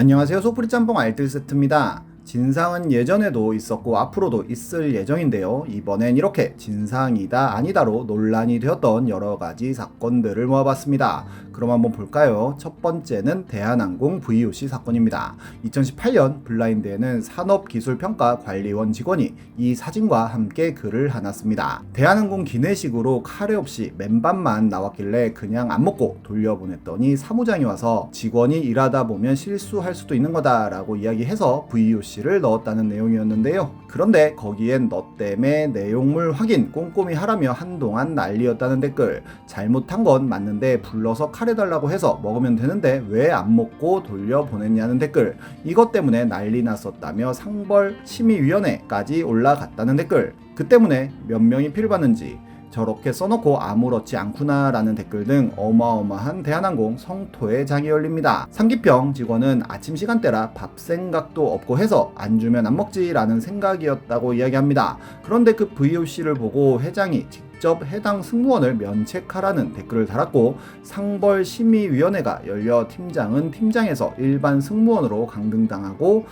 안녕하세요. 소프리 짬뽕 알뜰 세트입니다. 진상은 예전에도 있었고 앞으로도 있을 예정인데요. 이번엔 이렇게 진상이다 아니다로 논란이 되었던 여러 가지 사건들을 모아봤습니다. 그럼 한번 볼까요? 첫 번째는 대한항공 VOC 사건입니다. 2018년 블라인드에는 산업기술평가관리원 직원이 이 사진과 함께 글을 하나 씁니다. 대한항공 기내식으로 카레 없이 맨밥만 나왔길래 그냥 안 먹고 돌려보냈더니 사무장이 와서 직원이 일하다 보면 실수할 수도 있는 거다라고 이야기해서 VOC 를 넣었다는 내용이었는데요. 그런데 거기엔 너 때문에 내용물 확인 꼼꼼히 하라며 한동안 난리였다는 댓글. 잘못한 건 맞는데 불러서 카레 달라고 해서 먹으면 되는데 왜 안 먹고 돌려보냈냐는 댓글. 이것 때문에 난리 났었다며 상벌 심의위원회까지 올라갔다는 댓글. 그 때문에 몇 명이 피를 받는지 저렇게 써놓고 아무렇지 않구나라는 댓글 등 어마어마한 대한항공 성토의 장이 열립니다. 삼기평 직원은 아침 시간대라 밥 생각도 없고 해서 안 주면 안 먹지라는 생각이었다고 이야기합니다. 그런데 그 VOC를 보고 회장이 직접 해당 승무원을 면책하라는 댓글을 달았고 상벌 심의위원회가 열려 팀장은 팀장에서 일반 승무원으로 강등당하고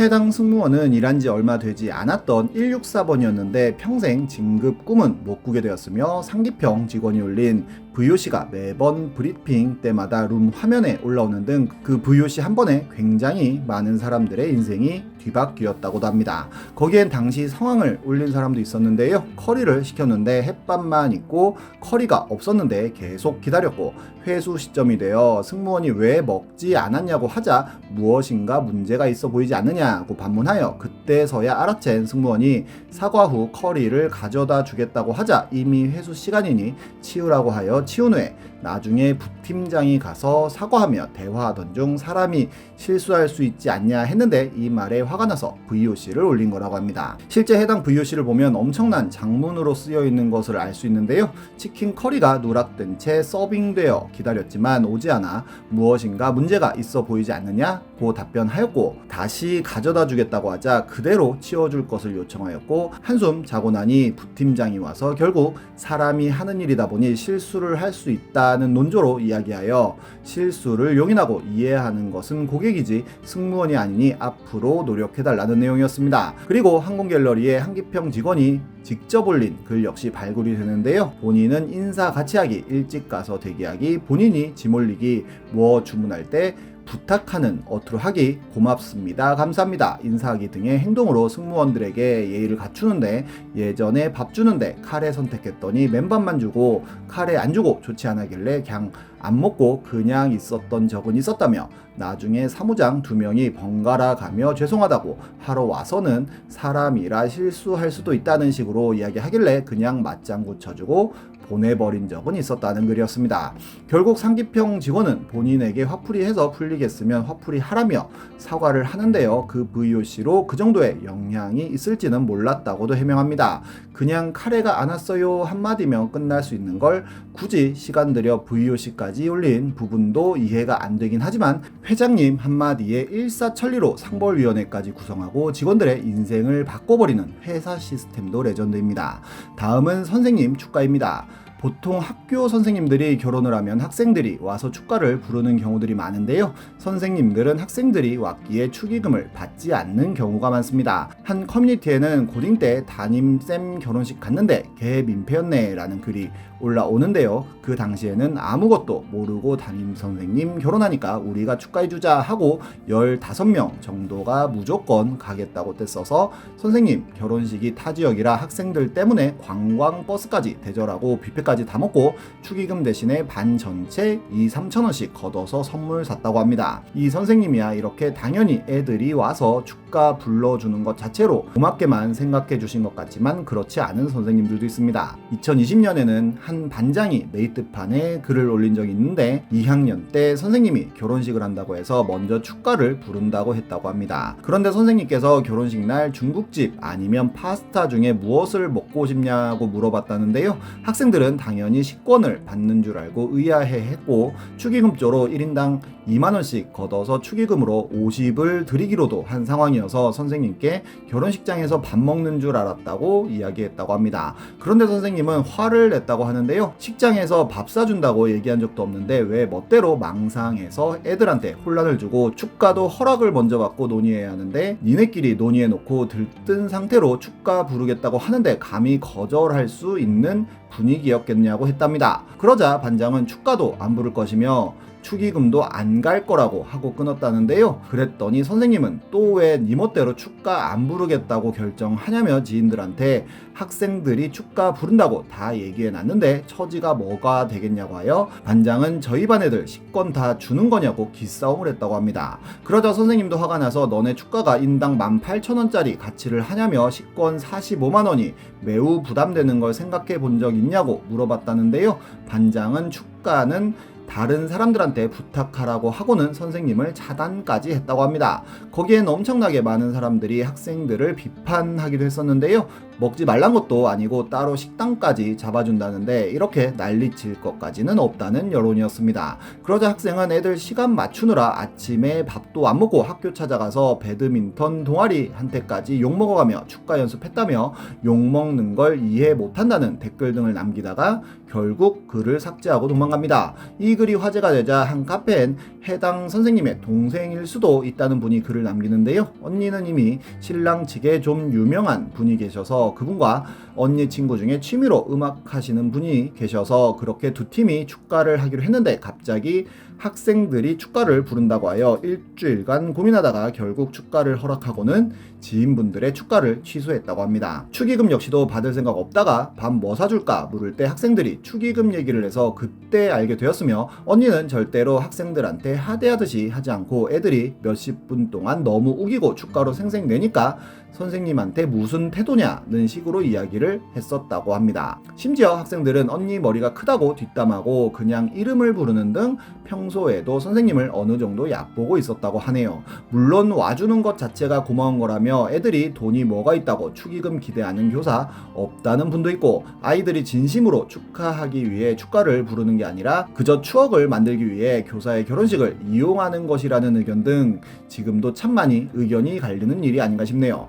해당 승무원은 일한 지 얼마 되지 않았던 164번이었는데 평생 진급 꿈은 못 꾸게 되었으며 상기평 직원이 올린 VOC가 매번 브리핑 때마다 룸 화면에 올라오는 등 그 VOC 한 번에 굉장히 많은 사람들의 인생이 뒤바뀌었다고도 합니다. 거기엔 당시 성황을 올린 사람도 있었는데요. 커리를 시켰는데 햇밥만 있고 커리가 없었는데 계속 기다렸고 회수 시점이 되어 승무원이 왜 먹지 않았냐고 하자 무엇인가 문제가 있어 보이지 않느냐고 반문하여 그때서야 알아챈 승무원이 사과 후 커리를 가져다 주겠다고 하자 이미 회수 시간이니 치우라고 하여 치운 후에 나중에 부팀장이 가서 사과하며 대화하던 중 사람이 실수할 수 있지 않냐 했는데 이 말에 화가 나서 VOC를 올린 거라고 합니다. 실제 해당 VOC를 보면 엄청난 장문으로 쓰여 있는 것을 알 수 있는데요. 치킨 커리가 누락된 채 서빙되어 기다렸지만 오지 않아 무엇인가 문제가 있어 보이지 않느냐고 답변하였고 다시 가져다 주겠다고 하자 그대로 치워줄 것을 요청하였고 한숨 자고 나니 부팀장이 와서 결국 사람이 하는 일이다 보니 실수를 할 수 있다는 논조로 이야기하여 실수를 용인하고 이해하는 것은 고객이지 승무원이 아니니 앞으로 노력해달라는 내용이었습니다. 그리고 항공갤러리의 한기평 직원이 직접 올린 글 역시 발굴이 되는데요. 본인은 인사 같이 하기, 일찍 가서 대기하기, 본인이 짐 올리기, 뭐 주문할 때 부탁하는 어투로 하기 고맙습니다. 감사합니다. 인사하기 등의 행동으로 승무원들에게 예의를 갖추는데 예전에 밥 주는데 카레 선택했더니 맨밥만 주고 카레 안 주고 좋지 않아길래 그냥 안 먹고 그냥 있었던 적은 있었다며 나중에 사무장 두 명이 번갈아 가며 죄송하다고 하러 와서는 사람이라 실수할 수도 있다는 식으로 이야기하길래 그냥 맞장구 쳐주고 보내버린 적은 있었다는 글이었습니다. 결국 상기평 직원은 본인에게 화풀이 해서 풀리겠으면 화풀이 하라며 사과를 하는데요. 그 VOC로 그 정도의 영향이 있을지는 몰랐다고도 해명합니다. 그냥 카레가 안 왔어요 한마디면 끝날 수 있는 걸 굳이 시간 들여 VOC까지 올린 부분도 이해가 안 되긴 하지만 회장님 한마디에 일사천리로 상벌위원회까지 구성하고 직원들의 인생을 바꿔버리는 회사 시스템도 레전드입니다. 다음은 선생님 축가입니다. 보통 학교 선생님들이 결혼을 하면 학생들이 와서 축가를 부르는 경우들이 많은데요. 선생님들은 학생들이 왔기에 축의금을 받지 않는 경우가 많습니다. 한 커뮤니티에는 고딩 때 담임쌤 결혼식 갔는데 걔 민폐였네 라는 글이 올라오는데요. 그 당시에는 아무것도 모르고 담임 선생님 결혼하니까 우리가 축가해주자 하고 15명 정도가 무조건 가겠다고 떼써서 선생님 결혼식이 타 지역이라 학생들 때문에 관광버스까지 대절하고 뷔페까지 다 먹고 축의금 대신에 반 전체 2, 3천원씩 걷어서 선물 샀다고 합니다. 이 선생님이야 이렇게 당연히 애들이 와서 축가 불러주는 것 자체로 고맙게만 생각해 주신 것 같지만 그렇지 않은 선생님들도 있습니다. 2020년에는 한 반장이 메이트판에 글을 올린 적이 있는데 2학년 때 선생님이 결혼식을 한다고 해서 먼저 축가를 부른다고 했다고 합니다. 그런데 선생님께서 결혼식 날 중국집 아니면 파스타 중에 무엇을 먹고 싶냐고 물어봤다는데요. 학생들은 당연히 식권을 받는 줄 알고 의아해 했고 축의금조로 1인당 2만원씩 걷어서 축의금으로 50을 드리기로도 한 상황이어서 선생님께 결혼식장에서 밥 먹는 줄 알았다고 이야기했다고 합니다. 그런데 선생님은 화를 냈다고 하는 하는데요. 식장에서 밥 사준다고 얘기한 적도 없는데 왜 멋대로 망상해서 애들한테 혼란을 주고 축가도 허락을 먼저 받고 논의해야 하는데 니네끼리 논의해놓고 들뜬 상태로 축가 부르겠다고 하는데 감히 거절할 수 있는 분위기였겠냐고 했답니다. 그러자 반장은 축가도 안 부를 것이며 축의금도 안 갈 거라고 하고 끊었다는데요. 그랬더니 선생님은 또 왜 니멋대로 축가 안 부르겠다고 결정하냐며 지인들한테 학생들이 축가 부른다고 다 얘기해 놨는데 처지가 뭐가 되겠냐고 하여 반장은 저희 반 애들 식권 다 주는 거냐고 기싸움을 했다고 합니다. 그러자 선생님도 화가 나서 너네 축가가 인당 18,000원짜리 가치를 하냐며 식권 45만 원이 매우 부담되는 걸 생각해 본 적 있냐고 물어봤다는데요. 반장은 축가는 다른 사람들한테 부탁하라고 하고는 선생님을 차단까지 했다고 합니다. 거기엔 엄청나게 많은 사람들이 학생들을 비판하기도 했었는데요. 먹지 말란 것도 아니고 따로 식당까지 잡아준다는데 이렇게 난리칠 것까지는 없다는 여론이었습니다. 그러자 학생은 애들 시간 맞추느라 아침에 밥도 안 먹고 학교 찾아가서 배드민턴 동아리 한테까지 욕 먹어가며 축가 연습했다며 욕 먹는 걸 이해 못한다는 댓글 등을 남기다가 결국 글을 삭제하고 도망갑니다. 이 글이 화제가 되자 한 카페엔 해당 선생님의 동생일 수도 있다는 분이 글을 남기는데요. 언니는 이미 신랑 측에 좀 유명한 분이 계셔서 그분과 언니 친구 중에 취미로 음악 하시는 분이 계셔서 그렇게 두 팀이 축가를 하기로 했는데 갑자기 학생들이 축가를 부른다고 하여 일주일간 고민하다가 결국 축가를 허락하고는 지인분들의 축가를 취소했다고 합니다. 축의금 역시도 받을 생각 없다가 밥 뭐 사줄까 물을 때 학생들이 축의금 얘기를 해서 그때 알게 되었으며 언니는 절대로 학생들한테 하대하듯이 하지 않고 애들이 몇십 분 동안 너무 우기고 축가로 생생 내니까 선생님한테 무슨 태도냐는 식으로 이야기를 했었다고 합니다. 심지어 학생들은 언니 머리가 크다고 뒷담하고 그냥 이름을 부르는 등 평소에도 선생님을 어느 정도 얕보고 있었다고 하네요. 물론 와주는 것 자체가 고마운 거라며 애들이 돈이 뭐가 있다고 축의금 기대하는 교사 없다는 분도 있고 아이들이 진심으로 축하하기 위해 축가를 부르는 게 아니라 그저 추억을 만들기 위해 교사의 결혼식을 이용하는 것이라는 의견 등 지금도 참 많이 의견이 갈리는 일이 아닌가 싶네요.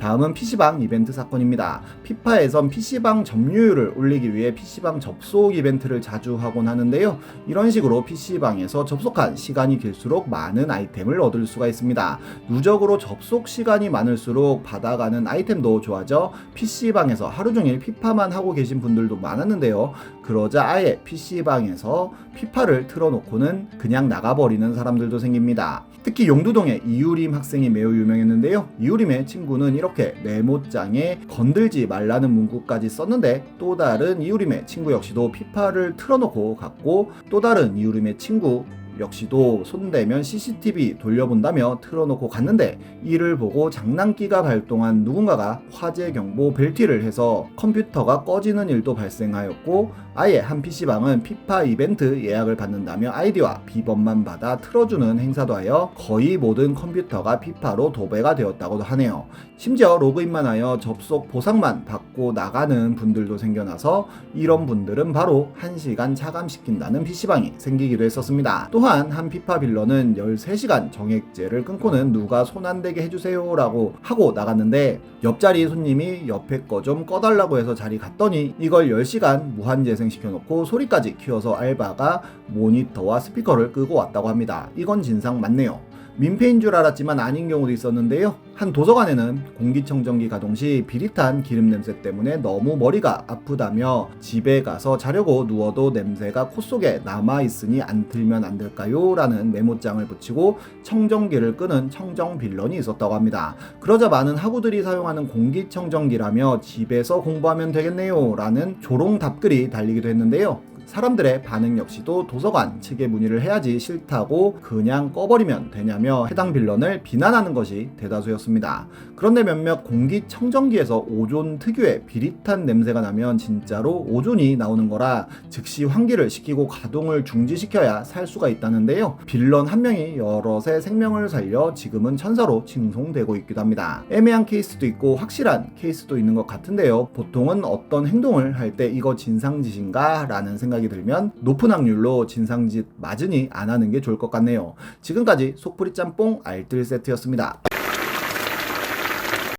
다음은 PC방 이벤트 사건입니다. 피파에선 PC방 점유율을 올리기 위해 PC방 접속 이벤트를 자주 하곤 하는데요. 이런 식으로 PC방에서 접속한 시간이 길수록 많은 아이템을 얻을 수가 있습니다. 누적으로 접속 시간이 많을수록 받아가는 아이템도 좋아져 PC방에서 하루 종일 피파만 하고 계신 분들도 많았는데요. 그러자 아예 PC방에서 피파를 틀어놓고는 그냥 나가버리는 사람들도 생깁니다. 특히 용두동의 이유림 학생이 매우 유명했는데요. 이유림의 친구는 이렇게 메모장에 건들지 말라는 문구까지 썼는데 또 다른 이유림의 친구 역시도 피파를 틀어놓고 갔고 또 다른 이유림의 친구 역시도 손대면 CCTV 돌려본다며 틀어놓고 갔는데 이를 보고 장난기가 발동한 누군가가 화재 경보 벨티를 해서 컴퓨터가 꺼지는 일도 발생하였고 아예 한 PC방은 피파 이벤트 예약을 받는다며 아이디와 비번만 받아 틀어주는 행사도 하여 거의 모든 컴퓨터가 피파로 도배가 되었다고도 하네요. 심지어 로그인만 하여 접속 보상만 받고 나가는 분들도 생겨나서 이런 분들은 바로 1시간 차감시킨다는 PC방이 생기기도 했었습니다. 또한 한 피파 빌런은 13시간 정액제를 끊고는 누가 손 안 대게 해주세요 라고 하고 나갔는데 옆자리 손님이 옆에 거 좀 꺼달라고 해서 자리 갔더니 이걸 10시간 무한 재생 시켜 놓고 소리까지 키워서 알바가 모니터와 스피커를 끄고 왔다고 합니다. 이건 진상 맞네요. 민폐인 줄 알았지만 아닌 경우도 있었는데요. 한 도서관에는 공기청정기 가동 시 비릿한 기름 냄새 때문에 너무 머리가 아프다며 집에 가서 자려고 누워도 냄새가 코 속에 남아 있으니 안 틀면 안 될까요? 라는 메모장을 붙이고 청정기를 끄는 청정 빌런이 있었다고 합니다. 그러자 많은 학우들이 사용하는 공기청정기라며 집에서 공부하면 되겠네요. 라는 조롱 답글이 달리기도 했는데요. 사람들의 반응 역시도 도서관 측에 문의를 해야지 싫다고 그냥 꺼버리면 되냐며 해당 빌런을 비난하는 것이 대다수였습니다. 그런데 몇몇 공기청정기에서 오존 특유의 비릿한 냄새가 나면 진짜로 오존이 나오는 거라 즉시 환기를 시키고 가동을 중지시켜야 살 수가 있다는데요. 빌런 한 명이 여럿의 생명을 살려 지금은 천사로 칭송되고 있기도 합니다. 애매한 케이스도 있고 확실한 케이스도 있는 것 같은데요. 보통은 어떤 행동을 할 때 이거 진상짓인가 라는 생각이 들면 높은 확률로 진상짓 맞으니 안 하는 게 좋을 것 같네요. 지금까지 속풀이 짬뽕 알뜰 세트였습니다.